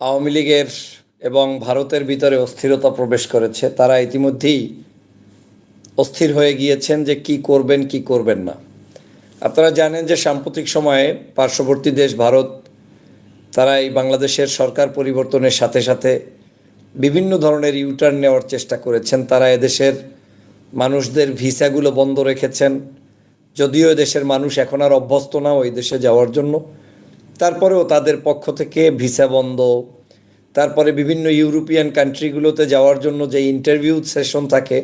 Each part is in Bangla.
আওয়ামী লীগের এবং ভারতের ভিতরে অস্থিরতা প্রবেশ করেছে, তারা ইতিমধ্যেই অস্থির হয়ে গিয়েছেন যে কি করবেন কি করবেন না। আপনারা জানেন যে সাম্প্রতিক সময়ে পার্শ্ববর্তী দেশ ভারত, তারা এই বাংলাদেশের সরকার পরিবর্তনের সাথে সাথে বিভিন্ন ধরনের ইউটার্ন নেওয়ার চেষ্টা করেছেন। তারা এদেশের মানুষদের ভিসাগুলো বন্ধ রেখেছেন। যদিও দেশের মানুষ এখন আর অভ্যস্ত না ওই দেশে যাওয়ার জন্য। তারপরেও তাদের পক্ষ থেকে ভিসা বন্ধ। তারপরে বিভিন্ন ইউরোপিয়ান কান্ট্রিগুলোতে যাওয়ার জন্য যে ইন্টারভিউ সেশন থাকে,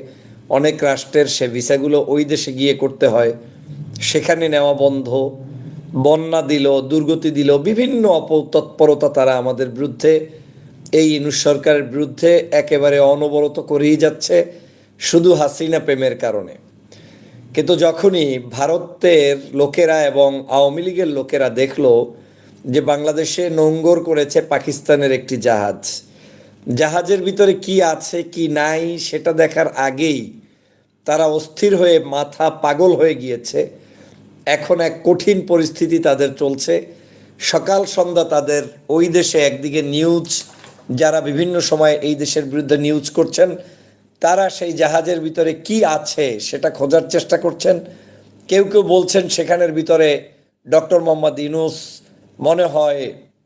অনেক রাষ্ট্রের সে ভিসাগুলো ওই দেশে গিয়ে করতে হয়। সেখানে নেওয়া বন্ধ, বন্যা দিল, দুর্গতি দিল, বিভিন্ন অপতৎপরতা তারা আমাদের বিরুদ্ধে, এই ইনুস সরকারের বিরুদ্ধে একেবারে অনবরত করেই যাচ্ছে, শুধু হাসিনা প্রেমের কারণে। কিন্তু যখনই ভারতের লোকেরা এবং আওয়ামী লীগের লোকেরা দেখল যে বাংলাদেশে নোঙ্গর করেছে পাকিস্তানের একটি জাহাজ। জাহাজের ভিতরে কি আছে, কি নাই, সেটা দেখার আগেই তারা অস্থির হয়ে মাথা পাগল হয়ে গিয়েছে। এখন এক কঠিন পরিস্থিতি তাদের চলছে। সকাল সন্ধ্যা তাদের ওই দেশে একদিকে নিউজ, যারা বিভিন্ন সময় এই দেশের বিরুদ্ধে নিউজ করছেন, তারা সেই জাহাজের ভিতরে কি আছে সেটা খোঁজার চেষ্টা করছেন। কেউ কেউ বলছেন সেখানের ভিতরে ডক্টর মোহাম্মদ ইনুস মনে হয়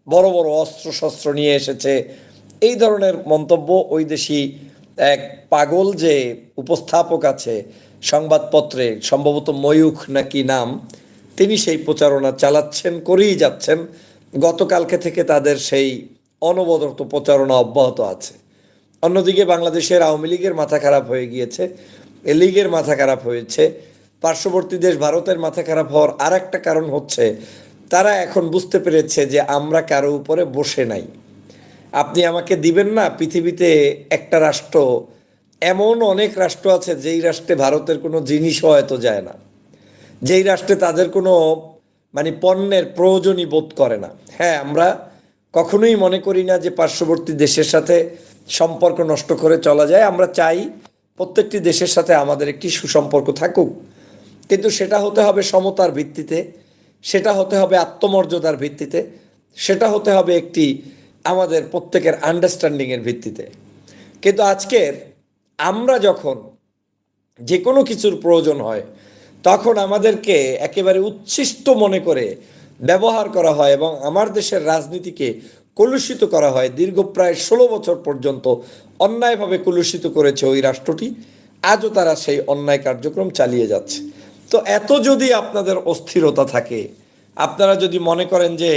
বড় বড় অস্ত্র শস্ত্র নিয়ে এসেছে। এই ধরনের মন্তব্য ওই দেশি এক পাগল যে উপস্থাপক আছে, সংবাদপত্রে সম্ভবত ময়ূখ নাকি নাম, তিনি সেই প্রচারণা চালাচ্ছেন, করেই যাচ্ছেন। গতকালকে থেকে তাদের সেই অনবরত প্রচারণা অব্যাহত আছে। অন্যদিকে বাংলাদেশের আওয়ামী লীগের মাথা খারাপ হয়ে গিয়েছে, এ লীগের মাথা খারাপ হয়েছে। পার্শ্ববর্তী দেশ ভারতের মাথা খারাপ হওয়ার আর একটা কারণ হচ্ছে তারা এখন বুঝতে পেরেছে যে আমরা কারও উপরে বসে নাই। আপনি আমাকে দিবেন না, পৃথিবীতে একটা রাষ্ট্র, এমন অনেক রাষ্ট্র আছে যেই রাষ্ট্রে ভারতের কোনো জিনিসও হয়তো যায় না। যেই রাষ্ট্রে তাদের কোনো মানে পণ্যের প্রয়োজনই বোধ করে না। হ্যাঁ আমরা কখনোই মনে করি না যে পার্শ্ববর্তী দেশের সাথে সম্পর্ক নষ্ট করে চলা যায়। আমরা চাই প্রত্যেকটি দেশের সাথে আমাদের একটি সুসম্পর্ক থাকুক। কিন্তু সেটা হতে হবে সমতার ভিত্তিতে। সেটা হতে হবে আত্মমর্যাদার ভিত্তিতে, সেটা হতে হবে একটি আমাদের প্রত্যেকের আন্ডারস্ট্যান্ডিংয়ের ভিত্তিতে। কিন্তু আজকের আমরা যখন যে কোনো কিছুর প্রয়োজন হয়, তখন আমাদেরকে একেবারে উচ্ছিষ্ট মনে করে ব্যবহার করা হয় এবং আমার দেশের রাজনীতিকে কলুষিত করা হয়। দীর্ঘ প্রায় ষোলো বছর পর্যন্ত অন্যায়ভাবে কলুষিত করেছে ওই রাষ্ট্রটি। আজও তারা সেই অন্যায় কার্যক্রম চালিয়ে যাচ্ছে। তো এত যদি আপনাদের অস্থিরতা থাকে, আপনারা যদি মনে করেন যে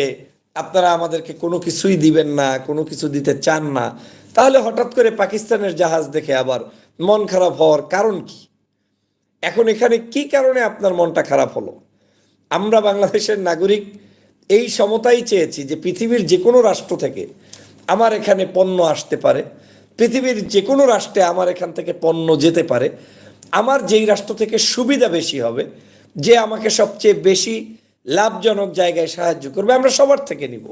আপনারা আমাদেরকে কোনো কিছুই দিবেন না, কোনো কিছু দিতে চান না, তাহলে হঠাৎ করে পাকিস্তানের জাহাজ দেখে আবার মন খারাপ হওয়ার কারণ কি? এখন এখানে কি কারণে আপনার মনটা খারাপ হলো? আমরা বাংলাদেশের নাগরিক, এই সমতাই চেয়েছি যে পৃথিবীর যে কোনো রাষ্ট্র থেকে আমার এখানে পণ্য আসতে পারে, পৃথিবীর যে কোনো রাষ্ট্রে আমার এখান থেকে পণ্য যেতে পারে আমার যেই রাষ্ট্র থেকে সুবিধা বেশি হবে, যে আমাকে সবচেয়ে বেশি লাভজনক জায়গায় সাহায্য করবে, আমরা সবার থেকে নিব,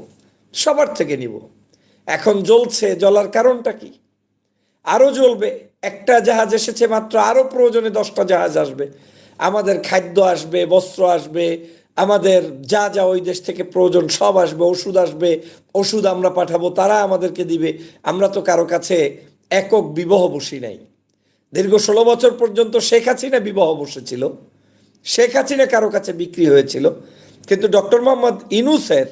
সবার থেকে নিব। এখন জ্বলছে, জ্বলার কারণটা কি? আরও জ্বলবে, একটা জাহাজ এসেছে মাত্র আরও প্রয়োজনে দশটা জাহাজ আসবে। আমাদের খাদ্য আসবে, বস্ত্র আসবে, আমাদের যা যা ওই দেশ থেকে প্রয়োজন সব আসবে, ওষুধ আসবে, ওষুধ আমরা পাঠাবো, তারা আমাদেরকে দিবে। আমরা তো কারও কাছে একক বিবাহ বসি নাই। দীর্ঘ ষোলো বছর পর্যন্ত শেখ হাসিনা বিবাহ বসেছিল। শেখ হাসিনা কারও কাছে বিক্রি হয়েছিল। কিন্তু ডক্টর মোহাম্মদ ইনুসের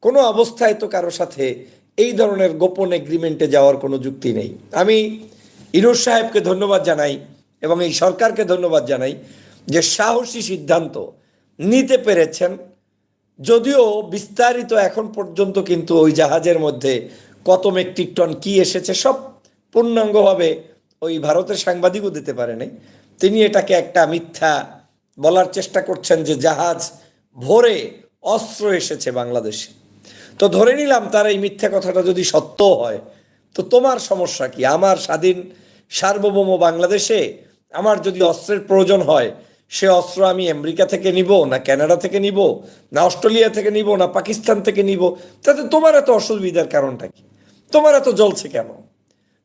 কোনো অবস্থায় তো কারও সাথে এই ধরনের গোপন এগ্রিমেন্টে যাওয়ার কোনো যুক্তি নেই। আমি ইনুস সাহেবকে ধন্যবাদ জানাই এবং এই সরকারকে ধন্যবাদ জানাই যে সাহসী সিদ্ধান্ত নিতে পেরেছেন। যদিও বিস্তারিত এখন পর্যন্ত কিন্তু ওই জাহাজের মধ্যে কত মেট্রিক টন কী এসেছে সব পূর্ণাঙ্গভাবে ওই ভারতের সাংবাদিকও দিতে পারেনি তিনি এটাকে একটা মিথ্যা বলার চেষ্টা করছেন যে জাহাজ ভরে অস্ত্র এসেছে বাংলাদেশে। তো ধরে নিলাম তার এই মিথ্যা কথাটা যদি সত্য হয়, তো তোমার সমস্যা কি? আমার স্বাধীন সার্বভৌম বাংলাদেশে আমার যদি অস্ত্রের প্রয়োজন হয়, সে অস্ত্র আমি আমেরিকা থেকে নিব, না কানাডা থেকে নিব, না অস্ট্রেলিয়া থেকে নিব, না পাকিস্তান থেকে নিব, তাতে তোমার এত অসুবিধার কারণটা কি? তোমার এত জ্বলছে কেন?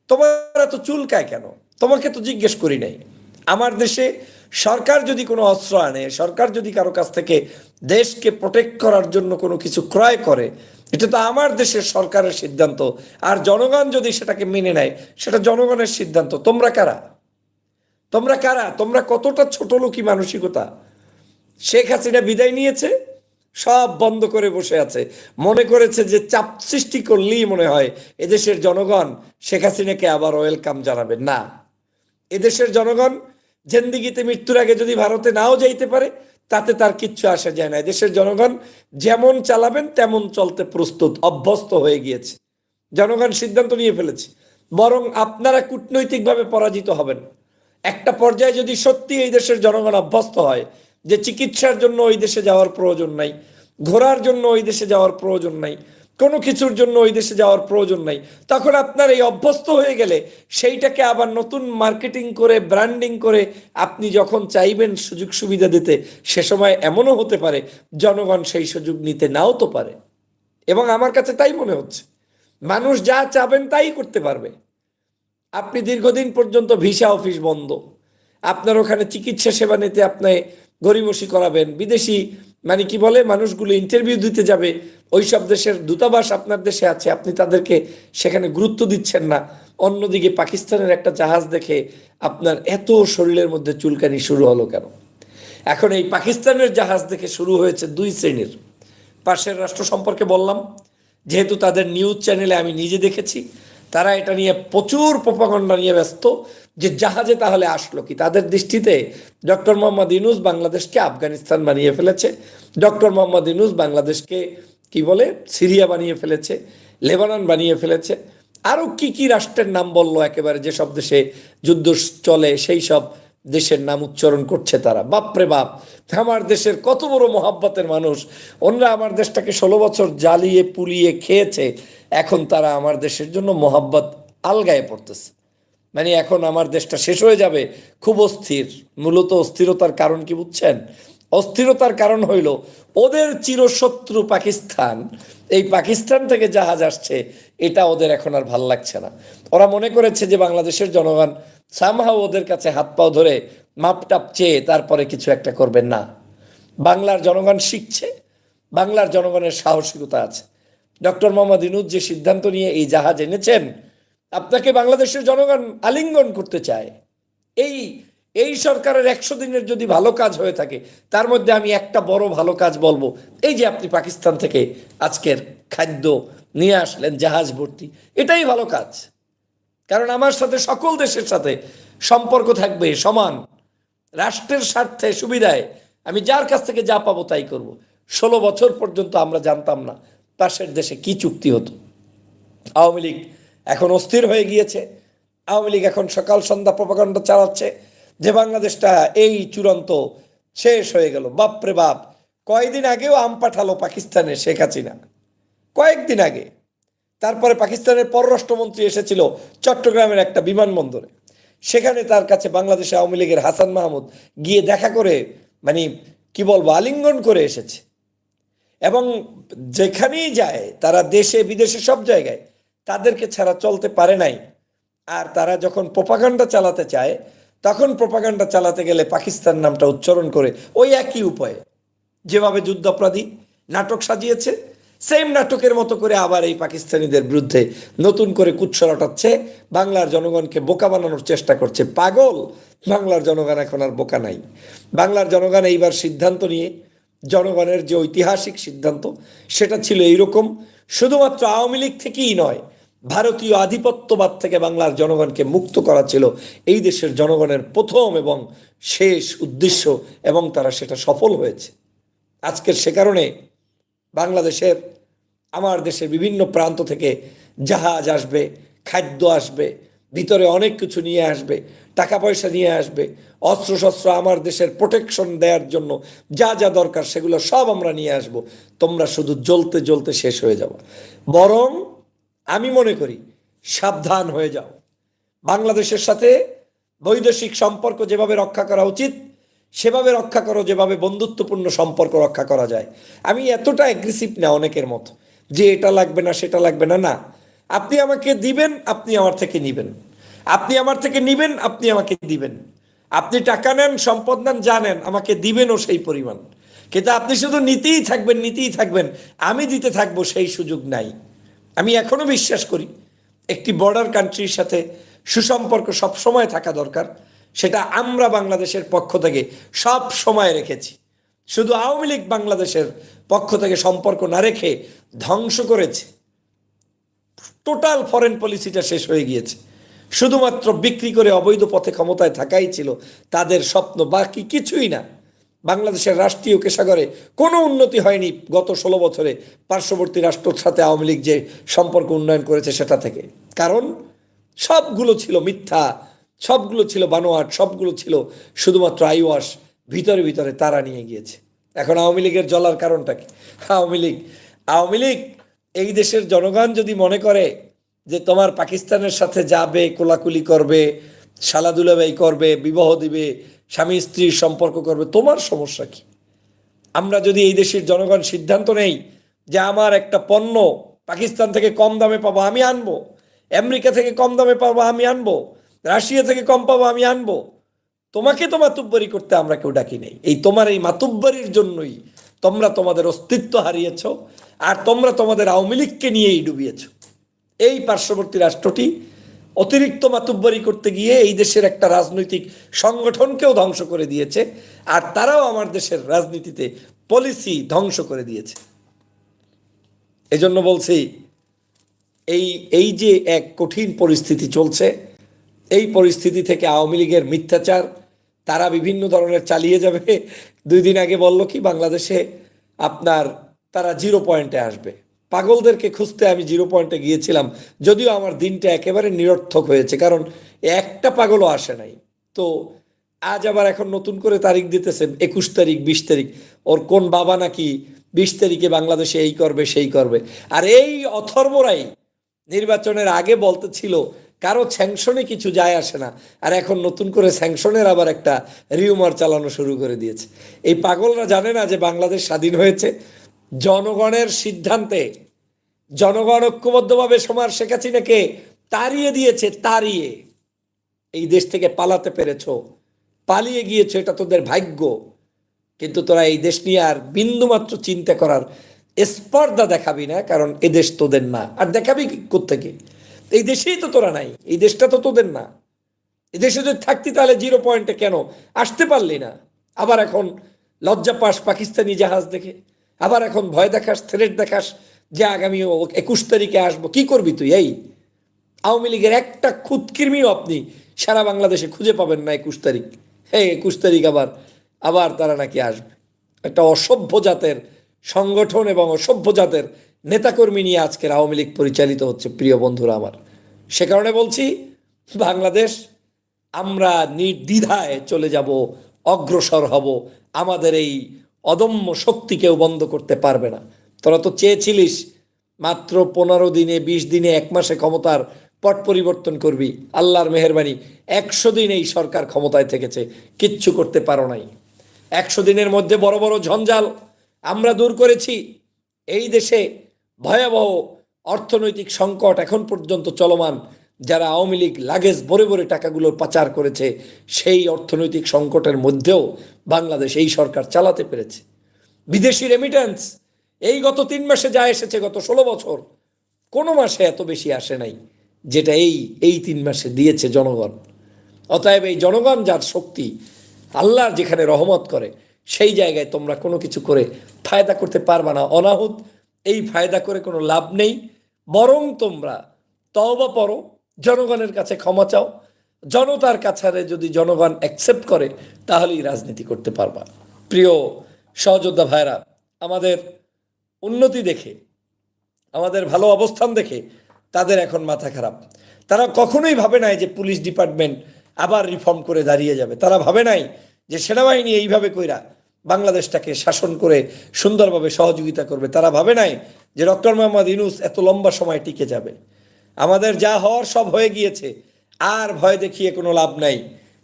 তোমার এত চুলকায় কেন? তোমাকে তো জিজ্ঞেস করি নাই। আমার দেশে সরকার যদি কোনো অস্ত্র আনে, সরকার যদি কারও কাছ থেকে দেশকে প্রোটেক্ট করার জন্য কোনো কিছু ক্রয় করে, এটা তো আমার দেশের সরকারের সিদ্ধান্ত। আর জনগণ যদি সেটাকে মেনে নেয়, সেটা জনগণের সিদ্ধান্ত। তোমরা কারা? তোমরা কারা? তোমরা কতটা ছোট লোকই মানসিকতা? শেখ হাসিনা বিদায় নিয়েছে? সব বন্ধ করে বসে আছে। মনে করেছে যে চাপ সৃষ্টি করলেই মনে হয় এদেশের জনগণ শেখ হাসিনাকে আবার ওয়েলকাম জানাবে। না। এদেশের জনগণ জেন্দিগিতে মৃত্যুর আগে যদি ভারতে নাও যাইতে পারে, তাতে তার কিচ্ছু আসা যায় না। দেশের জনগণ যেমন চালাবেন, তেমন চলতে প্রস্তুত, অভ্যস্ত হয়ে গিয়েছে। জনগণ সিদ্ধান্ত নিয়ে ফেলেছে। বরং আপনারা কূটনৈতিকভাবে পরাজিত হবেন। একটা পর্যায়ে যদি সত্যি এই দেশের জনগণ অভ্যস্ত হয় যে চিকিৎসার জন্য ওই দেশে যাওয়ার প্রয়োজন নাই, ঘোরার জন্য ওই দেশে যাওয়ার প্রয়োজন নাই, কোনো কিছুর জন্য ওই দেশে যাওয়ার প্রয়োজন নাই, তখন আপনার এই অভ্যস্ত হয়ে গেলে সেইটাকে আবার নতুন মার্কেটিং করে, ব্র্যান্ডিং করে আপনি যখন চাইবেন সুযোগ সুবিধা দিতে, সে সময় এমনও হতে পারে, জনগণ সেই সুযোগ নিতে নাও তো পারে। এবং আমার কাছে তাই মনে হচ্ছে, মানুষ যা চাবেন তাই করতে পারবে। আপনি দীর্ঘদিন পর্যন্ত ভিসা অফিস বন্ধ, আপনার ওখানে চিকিৎসা সেবা নিতে আপনি গরিবসী করাবেন। বিদেশি মানে কি বলে, মানুষগুলো ইন্টারভিউ দিতে যাবে। ওই সব দেশের দূতাবাস আপনার দেশে আছে, আপনি তাদেরকে সেখানে গুরুত্ব দিচ্ছেন না। অন্যদিকে পাকিস্তানের একটা জাহাজ দেখে আপনার এত শরীরের মধ্যে চুলকানি শুরু হলো কেন? এখন এই পাকিস্তানের জাহাজ দেখে শুরু হয়েছে দুই শ্রেণির। পাশের রাষ্ট্র সম্পর্কে বললাম, যেহেতু তাদের নিউজ চ্যানেলে আমি নিজে দেখেছি তারা এটা নিয়ে প্রচুর প্রপাগণ্ডা নিয়ে ব্যস্ত যে জাহাজে তাহলে আসলো কি? তাদের দৃষ্টিতে ডক্টর মোহাম্মদ ইউনুস বাংলাদেশকে আফগানিস্তান বানিয়ে ফেলেছে। ডক্টর মোহাম্মদ ইউনুস বাংলাদেশকে কি বলে? সিরিয়া বানিয়ে ফেলেছে, লেবানন বানিয়ে ফেলেছে। আরও কি কি রাষ্ট্রের নাম বলল একেবারে যেসব দেশে যুদ্ধ চলে, সেই সব দেশের নাম উচ্চারণ করছে তারা। বাপরে বাপ, আমার দেশের কত বড় মহাব্বতের মানুষ। অন্যরা আমার দেশটাকে ষোলো বছর জ্বালিয়ে পুলিয়ে খেয়েছে। এখন তারা আমার দেশের জন্য মহাব্বত আলগায়ে পড়তেছে। মানে এখন আমার দেশটা শেষ হয়ে যাবে, খুব অস্থির। মূলত অস্থিরতার কারণ কি বুঝছেন? অস্থিরতার কারণ হইল, ওদের চিরশত্রু পাকিস্তান, এই পাকিস্তান থেকে জাহাজ আসছে, এটা ওদের এখন আর ভালো লাগছে না। ওরা মনে করেছে যে বাংলাদেশের জনগণ সামহাও ওদের কাছে হাত পাও ধরে মাপটাপ চেয়ে তারপরে কিছু একটা করবেন না। বাংলার জনগণ শিখছে, বাংলার জনগণের সাহসিকতা আছে। ডক্টর মোহাম্মদ ইনুজ যে সিদ্ধান্ত নিয়ে এই জাহাজ এনেছেন, আপনাকে বাংলাদেশের জনগণ আলিঙ্গন করতে চায়। এই এই সরকারের একশো দিনের যদি ভালো কাজ হয়ে থাকে, তার মধ্যে আমি একটা বড় ভালো কাজ বলব। এই যে আপনি পাকিস্তান থেকে আজকের খাদ্য নিয়ে আসলেন, জাহাজ ভর্তি, এটাই ভালো কাজ। কারণ আমার সাথে সকল দেশের সাথে সম্পর্ক থাকবে, সমান। রাষ্ট্রের স্বার্থে, সুবিধায়। আমি যার কাছ থেকে যা পাবো তাই করব। ষোলো বছর পর্যন্ত আমরা জানতাম না পাশের দেশে কি চুক্তি হতো। আওয়ামী লীগ এখন অস্থির হয়ে গিয়েছে। আওয়ামী লীগ এখন সকাল সন্ধ্যা প্রপাকাণ্ড চালাচ্ছে যে বাংলাদেশটা এই চূড়ান্ত শেষ হয়ে গেল। বাপরে বাপ কয়েকদিন আগেও আম পাঠালো পাকিস্তানে শেখ হাসিনা। কয়েকদিন আগে। তারপরে পাকিস্তানের পররাষ্ট্রমন্ত্রী এসেছিল চট্টগ্রামের একটা বিমানবন্দরে। সেখানে তার কাছে বাংলাদেশে আওয়ামী লীগের হাসান মাহমুদ গিয়ে দেখা করে মানে কি বলব, আলিঙ্গন করে এসেছে। এবং যেখানেই যায়, তারা দেশে, বিদেশে, সব জায়গায় তাদেরকে ছাড়া চলতে পারে নাই। আর তারা যখন প্রপাগান্ডা চালাতে চায়, তখন প্রপাগান্ডা চালাতে গেলে পাকিস্তান নামটা উচ্চারণ করে ওই একই উপায়ে যেভাবে যুদ্ধাপরাধী নাটক সাজিয়েছে সেম নাটকের মতো করে আবার এই পাকিস্তানিদের বিরুদ্ধে নতুন করে কুৎসা রটাচ্ছে। বাংলার জনগণকে বোকা বানানোর চেষ্টা করছে। পাগল! বাংলার জনগণ এখন আর বোকা নাই। বাংলার জনগণ এইবার সিদ্ধান্ত নিয়ে, জনগণের যে ঐতিহাসিক সিদ্ধান্ত, সেটা ছিল এইরকম। শুধুমাত্র আওয়ামী লীগ থেকেই নয়, ভারতীয় আধিপত্যবাদ থেকে বাংলার জনগণকে মুক্ত করা ছিল এই দেশের জনগণের প্রথম এবং শেষ উদ্দেশ্য এবং তারা সেটা সফল হয়েছে। আজকের সে কারণে বাংলাদেশের, আমার দেশের বিভিন্ন প্রান্ত থেকে জাহাজ আসবে, খাদ্য আসবে, ভিতরে অনেক কিছু নিয়ে আসবে, টাকা পয়সা নিয়ে আসবে, অস্ত্রশস্ত্র আমার দেশের প্রোটেকশন দেওয়ার জন্য যা যা দরকার সেগুলো সব আমরা নিয়ে আসব। তোমরা শুধু জ্বলতে জ্বলতে শেষ হয়ে যাব বরং আমি মনে করি সাবধান হয়ে যাও। বাংলাদেশের সাথে বৈদেশিক সম্পর্ক যেভাবে রক্ষা করা উচিত সেভাবে রক্ষা করো, যেভাবে বন্ধুত্বপূর্ণ সম্পর্ক রক্ষা করা যায়। আমি এতটা অ্যাগ্রেসিভ না অনেকের মতো, যে এটা লাগবে না, সেটা লাগবে না। না, আপনি আমাকে দিবেন, আপনি আমার থেকে নিবেন। আপনি আমার থেকে নিবেন, আপনি আমাকে দিবেন। আপনি টাকা নেন, সম্পদ নেন জানেন আমাকে দিবেনও সেই পরিমাণ। কিন্তু আপনি শুধু নিতেই থাকবেন নিতেই থাকবেন, আমি দিতে থাকব সেই সুযোগ নাই। আমি এখনও বিশ্বাস করি, একটি বর্ডার কান্ট্রির সাথে সুসম্পর্ক সব সময় থাকা দরকার। সেটা আমরা বাংলাদেশের পক্ষ থেকে সব সময় রেখেছি। শুধু আওয়ামী লীগ বাংলাদেশের পক্ষ থেকে সম্পর্ক না রেখে ধ্বংস করেছে। টোটাল ফরেন পলিসিটা শেষ হয়ে গিয়েছে। শুধুমাত্র বিক্রি করে অবৈধ পথে ক্ষমতায় থাকাই ছিল তাদের স্বপ্ন, বাকি কিছুই না। বাংলাদেশের রাষ্ট্রীয় কেশাগরে কোনো উন্নতি হয়নি গত ষোলো বছরে পার্শ্ববর্তী রাষ্ট্রের সাথে আওয়ামী লীগ যে সম্পর্ক উন্নয়ন করেছে সেটা থেকে। কারণ সবগুলো ছিল মিথ্যা সবগুলো ছিল বানোয়াট, সবগুলো ছিল শুধুমাত্র আইওয়াস ভিতরে ভিতরে তারা নিয়ে গিয়েছে। এখন আওয়ামী লীগের জলার কারণটা কি? আওয়ামী লীগ আওয়ামী লীগ, এই দেশের জনগণ যদি মনে করে যে তোমার পাকিস্তানের সাথে যাবে, কোলাকুলি করবে সালাদুলাবাই করবে, বিবাহ দিবে, স্বামী স্ত্রীর সম্পর্ক করবে, তোমার সমস্যা কি? আমরা যদি এই দেশের জনগণ সিদ্ধান্ত নেই যে আমার একটা পণ্য পাকিস্তান থেকে কম দামে পাবো, আমি আনব। আমেরিকা থেকে কম দামে পাবো, আমি আনব। রাশিয়া থেকে কম পাবো, আমি আনব। তোমাকে তো মাতুব্বরি করতে আমরা কেউ ডাকি নেই। এই তোমার এই মাতুব্বরির জন্যই তোমরা তোমাদের অস্তিত্ব হারিয়েছ আর তোমরা তোমাদের আওয়ামী লীগকে নিয়েই ডুবিয়েছ। এই পার্শ্ববর্তী রাষ্ট্রটি অতিরিক্ত মাতুব্বরি করতে গিয়ে এই দেশের একটা রাজনৈতিক সংগঠনকেও ধ্বংস করে দিয়েছে আর তারাও আমার দেশের রাজনীতিতে পলিসি ধ্বংস করে দিয়েছে। এজন্য বলছি, এই এই যে এক কঠিন পরিস্থিতি চলছে এই পরিস্থিতি থেকে আওয়ামী লীগের মিথ্যাচার, তারা বিভিন্ন ধরনের চালিয়ে যাবে। দুই দিন আগে বলল কি, বাংলাদেশে আপনার, তারা জিরো পয়েন্টে আসবে। পাগলদেরকে খুঁজতে আমি জিরো পয়েন্টে গিয়েছিলাম, যদিও আমার দিনটা একেবারে নিরর্থক হয়েছে, কারণ একটা পাগলও আসে নাই। তো আজ আবার এখন নতুন করে তারিখ দিতেছে একুশ তারিখ, বিশ তারিখ। ওর কোন বাবা নাকি বিশ তারিখে বাংলাদেশে এই করবে, সেই করবে। আর এই অথর্বরাই নির্বাচনের আগে বলতে ছিল কারও স্যাংশনে কিছু যায় আসে না। আর এখন নতুন করে স্যাংশনের আবার একটা রিউমার চালানো শুরু করে দিয়েছে। এই পাগলরা জানে না যে বাংলাদেশ স্বাধীন হয়েছে। জনগণের সিদ্ধান্তে জনগণ ঐক্যবদ্ধভাবে সমার শেখ হাসিনাকে তাড়িয়ে দিয়েছে, তাড়িয়ে। এই দেশ থেকে পালাতে পেরেছ, পালিয়ে গিয়েছো, এটা তোদের ভাগ্য। কিন্তু তোরা এই দেশ নিয়ে আর বিন্দুমাত্র চিন্তা করার স্পর্ধা দেখাবি না, কারণ এদেশ তোদের না। আর দেখাবি কোথেকে এই দেশেই তো তোরা নাই, এই দেশটা তো তোদের না। এই দেশে যদি থাকতি তাহলে জিরো পয়েন্টে কেন? আসতে পারলি না। আবার এখন লজ্জা পাস পাকিস্তানি জাহাজ দেখে। আবার এখন ভয় দেখাস থ্রেট দেখাস যে আগামী একুশ তারিখে আসব। কি করবি তুই? এই আওয়ামী লীগের একটা খুদকির্মিও আপনি সারা বাংলাদেশে খুঁজে পাবেন না একুশ তারিখ। হ্যাঁ একুশ তারিখ আবার আবার তারা নাকি আসবে। একটা অসভ্য জাতের সংগঠন এবং অসভ্য জাতের নেতাকর্মী নিয়ে আজকের আওয়ামী লীগ পরিচালিত হচ্ছে প্রিয় বন্ধুরা আমার। সে কারণে বলছি, বাংলাদেশ, আমরা নির্দ্বিধায় চলে যাব, অগ্রসর হব। আমাদের এই অদম্য শক্তি কেউ বন্ধ করতে পারবে না। তোরা তো চেয়েছিলিস, মাত্র পনেরো দিনে, বিশ দিনে, এক মাসে ক্ষমতার পট পরিবর্তন করবি। আল্লাহর মেহরবানি, একশো দিন এই সরকার ক্ষমতায় থেকেছে, কিচ্ছু করতে পারো নাই। একশো দিনের মধ্যে বড় বড় ঝঞ্ঝাল আমরা দূর করেছি। এই দেশে ভয়াবহ অর্থনৈতিক সংকট এখন পর্যন্ত চলমান, যারা আওয়ামী লীগ লাগেজ ভরে ভরে টাকাগুলো পাচার করেছে, সেই অর্থনৈতিক সংকটের মধ্যেও বাংলাদেশ এই সরকার চালাতে পেরেছে। বিদেশি রেমিটেন্স এই গত তিন মাসে যা এসেছে গত ষোলো বছর, কোনো মাসে এত বেশি আসে নাই, যেটা এই এই তিন মাসে দিয়েছে জনগণ। অতএব এই জনগণ যার শক্তি আল্লাহর যেখানে রহমত করে, সেই জায়গায় তোমরা কোনো কিছু করে ফায়দা করতে পারবে না। অনাহুত এই ফায়দা করে কোনো লাভ নেই। বরং তোমরা তওবা পড়ো, জনগণের কাছে ক্ষমা চাও। জনতার কাছারে যদি জনগণ অ্যাকসেপ্ট করে, তাহলেই রাজনীতি করতে পারবা। প্রিয় সহযোদ্ধা ভাইরা আমাদের উন্নতি দেখে, আমাদের ভালো অবস্থান দেখে তাদের এখন মাথা খারাপ। তারা কখনোই ভাবে নাই যে পুলিশ ডিপার্টমেন্ট আবার রিফর্ম করে দাঁড়িয়ে যাবে। তারা ভাবে নাই যে সেনাবাহিনী এইভাবে কইরা বাংলাদেশটাকে শাসন করে সুন্দরভাবে সহযোগিতা করবে। তারা ভাবে নাই যে ডক্টর মোহাম্মদ ইনুস এত লম্বা সময় টিকে যাবে। আমাদের যা হওয়ার সব হয়ে গিয়েছে, আর ভয় দেখিয়ে কোনো লাভ নাই।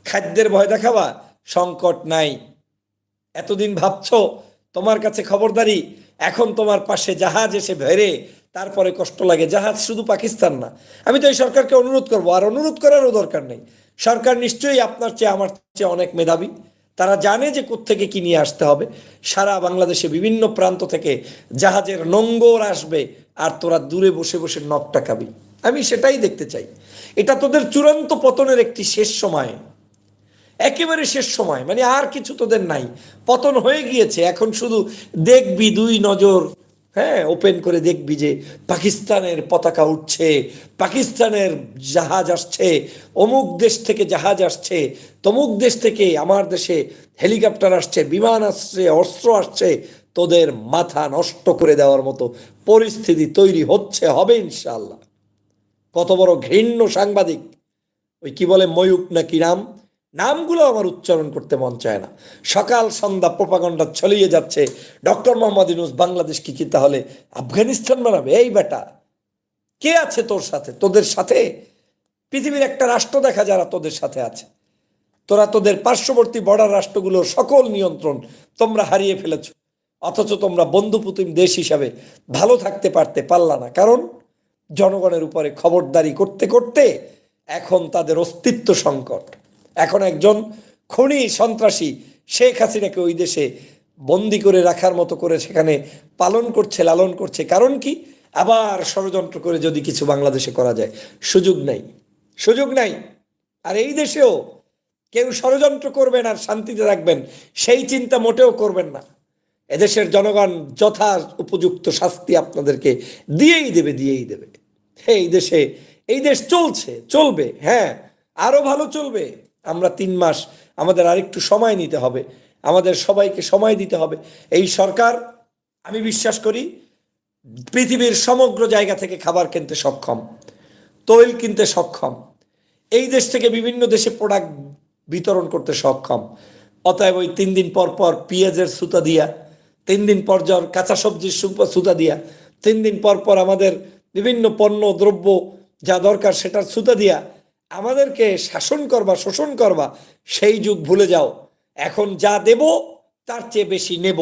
খাদ্যের ভয় দেখাবা, সংকট নাই। এতদিন ভাবছ, তোমার কাছে খবরদারি, এখন তোমার পাশে জাহাজ এসে ভেড়ে, তারপরে কষ্ট লাগে। জাহাজ শুধু পাকিস্তান না। আমি তো এই সরকারকে অনুরোধ করব, আর অনুরোধ করারও দরকার নেই। সরকার নিশ্চয়ই আপনার চেয়ে, আমার চেয়ে অনেক মেধাবী। তারা জানে যে থেকে কি নিয়ে আসতে হবে। সারা বাংলাদেশে বিভিন্ন প্রান্ত থেকে জাহাজের নোঙ্গর আসবে আর তোরা দূরে বসে বসে নখ টাকাবি আমি সেটাই দেখতে চাই। এটা তোদের চূড়ান্ত পতনের একটি শেষ সময়। একেবারে শেষ সময়। মানে আর কিছু তোদের নাই। পতন হয়ে গিয়েছে। এখন শুধু দেখবি দুই নজর। হ্যাঁ ওপেন করে দেখবি যে পাকিস্তানের পতাকা উঠছে, পাকিস্তানের জাহাজ আসছে, অমুক দেশ থেকে জাহাজ আসছে, তমুক দেশ থেকে আমার দেশে হেলিকপ্টার আসছে, বিমান আসছে, অস্ত্র আসছে, তোদের মাথা নষ্ট করে দেওয়ার মতো পরিস্থিতি তৈরি হচ্ছে, হবে ইনশাল্লাহ কত বড় ঘৃণ্য সাংবাদিক। ওই কি বলে ময়ূক না কি নাম? নামগুলো আমার উচ্চারণ করতে মন চায় না। সকাল, সন্ধ্যা প্রপাগণ্ডা ছড়িয়ে যাচ্ছে। ডক্টর মোহাম্মদ ইউনুস, বাংলাদেশ কি কি তাহলে আফগানিস্তান বানাবে? এই বেটা, কে আছে তোর সাথে? তোদের সাথে? পৃথিবীর একটা রাষ্ট্র দেখা যারা তোদের সাথে আছে। তোরা তোদের পার্শ্ববর্তী বর্ডার রাষ্ট্রগুলোর সকল নিয়ন্ত্রণ তোমরা হারিয়ে ফেলেছ। অথচ তোমরা বন্ধুপুতিম দেশ হিসাবে ভালো থাকতে পারতে পারলা না। কারণ জনগণের উপরে খবরদারি করতে করতে এখন তাদের অস্তিত্ব সংকট। এখন একজন খনি সন্ত্রাসী শেখ হাসিনাকে ওই দেশে বন্দি করে রাখার মতো করে সেখানে পালন করছে, লালন করছে। কারণ কি? আবার ষড়যন্ত্র করে যদি কিছু বাংলাদেশে করা যায়। সুযোগ নাই। সুযোগ নাই। আর এই দেশেও কেউ ষড়যন্ত্র করবেন আর শান্তিতে রাখবেন সেই চিন্তা মোটেও করবেন না। এদেশের জনগণ যথা উপযুক্ত শাস্তি আপনাদেরকে দিয়েই দেবে দিয়েই দেবে। এই দেশে, এই দেশ চলছে, চলবে হ্যাঁ আরও ভালো চলবে। আমরা তিন মাস আমাদের আরেকটু সময় নিতে হবে, আমাদের সবাইকে সময় দিতে হবে। এই সরকার, আমি বিশ্বাস করি, পৃথিবীর সমগ্র জায়গা থেকে খাবার কিনতে সক্ষম, তৈল কিনতে সক্ষম, এই দেশ থেকে বিভিন্ন দেশে প্রোডাক্ট বিতরণ করতে সক্ষম। অতএব ওই তিন দিন পর পর পেঁয়াজের সুতা দিয়া, তিন দিন পর জ্বর কাঁচা সবজির সুতা দিয়া, তিন দিন পর পর আমাদের বিভিন্ন পণ্য, দ্রব্য যা দরকার সেটার সুতা দিয়া আমাদেরকে শাসন করবা, শোষণ করবা, সেই যুগ ভুলে যাও। এখন যা দেব, তার চেয়ে বেশি নেব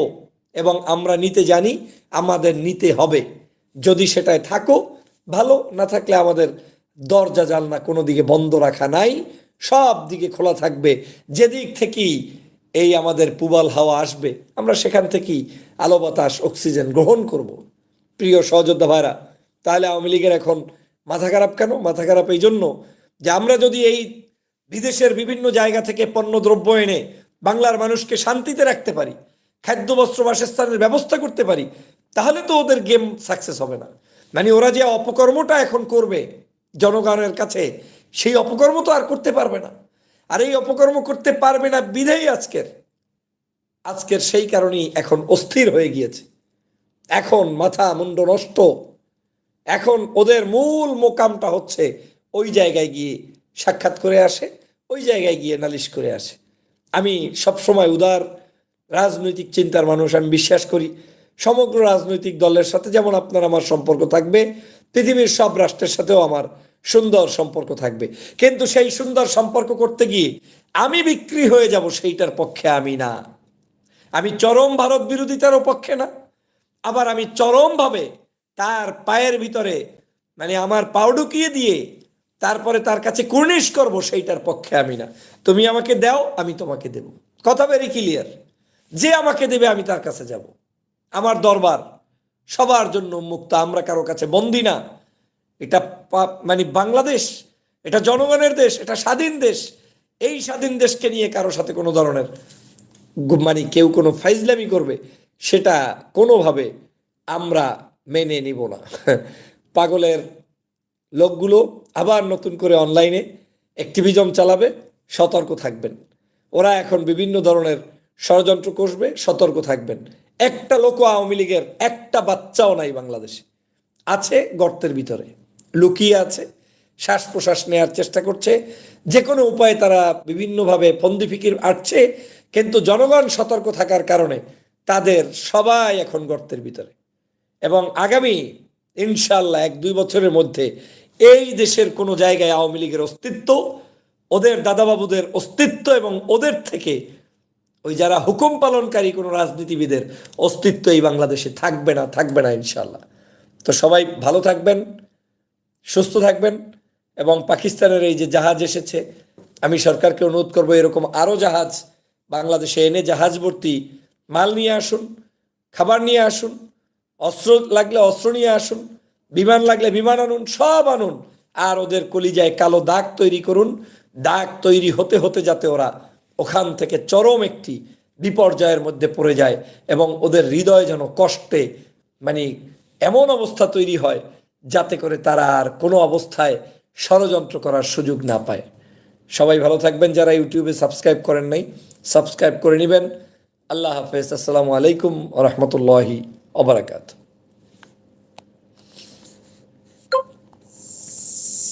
এবং আমরা নিতে জানি, আমাদের নিতে হবে। যদি সেটায় থাকো, ভালো, না থাকলে আমাদের দরজা, জানলা কোনো দিকে বন্ধ রাখা নাই, সব দিকে খোলা থাকবে। যেদিক থেকেই এই আমাদের পুবাল হাওয়া আসবে, আমরা সেখান থেকেই আলো বাতাস, অক্সিজেন গ্রহণ করব। প্রিয় সহযোদ্ধা ভাইরা, তাহলে আওয়ামী লীগের এখন মাথা খারাপ কেন? মাথা খারাপ এই জন্য যে আমরা যদি এই বিদেশের বিভিন্ন জায়গা থেকে পণ্য দ্রব্য এনে বাংলার মানুষকে শান্তিতে রাখতে পারি, খাদ্য, বস্ত্র, বাসস্থানের ব্যবস্থা করতে পারি, তাহলে তো ওদের গেম সাকসেস হবে না। মানে ওরা যে অপকর্মটা এখন করবে জনগণের কাছে, সেই অপকর্ম তো আর করতে পারবে না। আর এই অপকর্ম করতে পারবে না বিধেই আজকের। আজকের সেই কারণেই এখন অস্থির হয়ে গিয়েছে। এখন মাথা মুন্ড নষ্ট। এখন ওদের মূল মোকামটা হচ্ছে ওই জায়গায় গিয়ে সাক্ষাৎ করে আসে, ওই জায়গায় গিয়ে নালিশ করে আসে। আমি সবসময় উদার, রাজনৈতিক চিন্তার মানুষ, আমি বিশ্বাস করি, সমগ্র রাজনৈতিক দলের সাথে যেমন আপনার আমার সম্পর্ক থাকবে, পৃথিবীর সব রাষ্ট্রের সাথেও আমার সুন্দর সম্পর্ক থাকবে। কিন্তু সেই সুন্দর সম্পর্ক করতে গিয়ে আমি বিক্রি হয়ে যাব সেইটার পক্ষে আমি না। আমি চরম ভারত বিরোধিতারও পক্ষে না। আবার আমি চরমভাবে তার পায়ের ভিতরে মানে আমার পাও ঢুকিয়ে দিয়ে তারপরে তার কাছে কুর্নিশ করব, সেইটার পক্ষে আমি না। তুমি আমাকে দাও, আমি তোমাকে দেব। কথা ভেরি ক্লিয়ার যে আমাকে দেবে, আমি তার কাছে যাব। আমার দরবার সবার জন্য মুক্ত, আমরা কারও কাছে বন্দি না। এটা মানে বাংলাদেশ, এটা জনগণের দেশ, এটা স্বাধীন দেশ। এই স্বাধীন দেশকে নিয়ে কারও সাথে কোনো ধরনের মানে কেউ কোনো ফাইজলামি করবে, সেটা কোনোভাবে আমরা মেনে নিব না। পাগলের লোকগুলো আবার নতুন করে অনলাইনে অ্যাক্টিভিজম চালাবে, সতর্ক থাকবেন। ওরা এখন বিভিন্ন ধরনের ষড়যন্ত্র করবে সতর্ক থাকবেন। একটা লোক আওয়ামী লীগের একটা বাচ্চাও নাই বাংলাদেশে। আছে গর্তের ভিতরে। লুকিয়ে আছে শ্বাস প্রশ্বাস নেওয়ার চেষ্টা করছে। যে কোনো উপায়ে তারা বিভিন্নভাবে ফন্দি ফিকির আটছে, কিন্তু জনগণ সতর্ক থাকার কারণে তাদের সবাই এখন গর্তের ভিতরে। এবং আগামী ইনশাল্লাহ এক দুই বছরের মধ্যে এই দেশের কোনো জায়গায় আওয়ামী লীগের অস্তিত্ব, ওদের দাদাবাবুদের অস্তিত্ব এবং ওদের থেকে ওই যারা হুকুম পালনকারী কোনো রাজনীতিবিদের অস্তিত্ব এই বাংলাদেশে থাকবে না থাকবে না ইনশাল্লাহ তো সবাই ভালো থাকবেন, সুস্থ থাকবেন এবং পাকিস্তানের এই যে জাহাজ এসেছে, আমি সরকারকে অনুরোধ করব এরকম আরও জাহাজ বাংলাদেশে এনে জাহাজ ভর্তি মাল নিয়ে আসুন, খাবার নিয়ে আসুন, অস্ত্র লাগলে অস্ত্র নিয়ে আসুন বিমান লাগলে বিমান আনুন, সব আনুন। আর ওদের কলিজায় কালো দাগ তৈরি করুন। দাগ তৈরি হতে হতে যাতে ওরা ওখান থেকে চরম একটি বিপর্যয়ের মধ্যে পড়ে যায় এবং ওদের হৃদয় যেন কষ্টে মানে এমন অবস্থা তৈরি হয় যাতে করে তারা আর কোনো অবস্থায় ষড়যন্ত্র করার সুযোগ না পায়। সবাই ভালো থাকবেন। যারা ইউটিউবে সাবস্ক্রাইব করেন নাই, সাবস্ক্রাইব করে নেবেন। আল্লাহ হাফেজ। আসসালামু আলাইকুম রহমতুল্লাহি ওবরাকাত